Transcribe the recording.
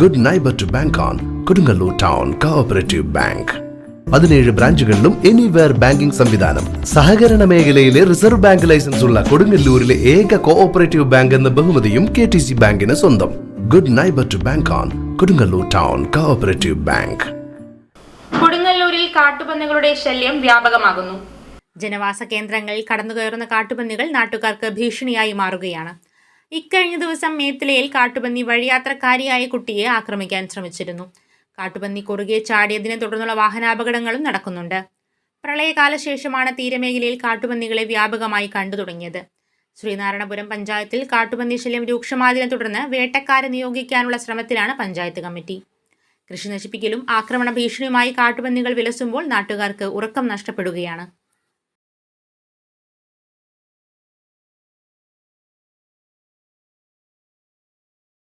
Good neighbour to bank on Kodungallur town cooperative bank പതിനേഴ് ബ്രാഞ്ചുകളിലും anywhere banking സംവിധാനം. സഹകരണ മേഖലയിലെ റിസർവ് ബാങ്ക് ലൈസൻസ് ഉള്ള കൊടുങ്ങല്ലൂരിലെ ഏക കോഓപ്പറേറ്റീവ് ബാങ്ക് എന്ന ബഹുമതിയും കെ ടി സി ബാങ്കിന് സ്വന്തം. Good neighbour to bank on Kodungallur town cooperative bank കൊടുങ്ങല്ലൂരിൽ കാട്ടുപന്നികളുടെ ശല്യം വ്യാപകമാകുന്നു. ജനവാസ കേന്ദ്രങ്ങളിൽ കടന്നുകയറുന്ന കാട്ടുപന്നികൾ നാട്ടുകാർക്ക് ഭീഷണിയായി മാറുകയാണ്. ഇക്കഴിഞ്ഞ ദിവസം മേത്തലയിൽ കാട്ടുപന്നി വഴിയാത്രക്കാരിയായ കുട്ടിയെ ആക്രമിക്കാൻ ശ്രമിച്ചിരുന്നു. കാട്ടുപന്നി കുറുകെ ചാടിയതിനെ തുടർന്നുള്ള വാഹനാപകടങ്ങളും നടക്കുന്നുണ്ട്. പ്രളയകാല ശേഷമാണ് തീരമേഖലയിൽ കാട്ടുപന്നികളെ വ്യാപകമായി കണ്ടു തുടങ്ങിയത്. ശ്രീനാരായണപുരം പഞ്ചായത്തിൽ കാട്ടുപന്നി ശല്യം രൂക്ഷമായതിനെ തുടർന്ന് വേട്ടക്കാരെ നിയോഗിക്കാനുള്ള ശ്രമത്തിലാണ് പഞ്ചായത്ത് കമ്മിറ്റി. കൃഷി നശിപ്പിക്കലും ആക്രമണ ഭീഷണിയുമായി കാട്ടുപന്നികൾ വിലസുമ്പോൾ നാട്ടുകാർക്ക് ഉറക്കം നഷ്ടപ്പെടുകയാണ്.